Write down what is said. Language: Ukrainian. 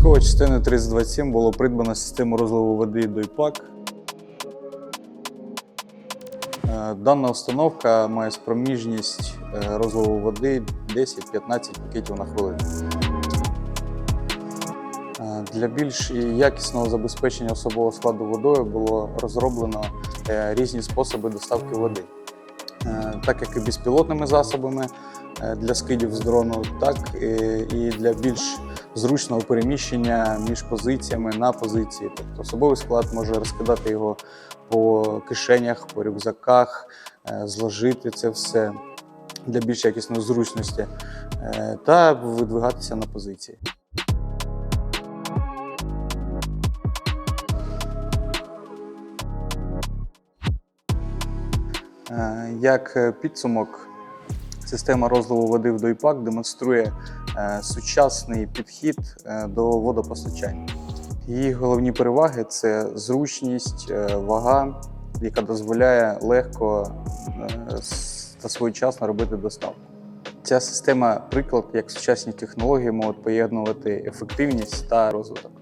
військової частини 3027 було придбано систему розливу води Дойпак. Е, Дана установка має спроміжність е, розливу води 10-15 пакетів на хвилину. Е, Для більш якісного забезпечення особового складу водою було розроблено різні способи доставки води. Так як і безпілотними засобами для скидів з дрону, так і для більш зручного переміщення між позиціями на позиції. Тобто особовий склад може розкидати його по кишенях, по рюкзаках, е, зложити це все для більш якісної зручності е, та видвигатися на позиції. Е, Як підсумок, система розливу води в Дойпак демонструє е, сучасний підхід е, до водопостачання. Її головні переваги це зручність, е, вага, яка дозволяє легко та своєчасно робити доставку. Ця система приклад, як сучасні технології можуть поєднувати ефективність та розвиток.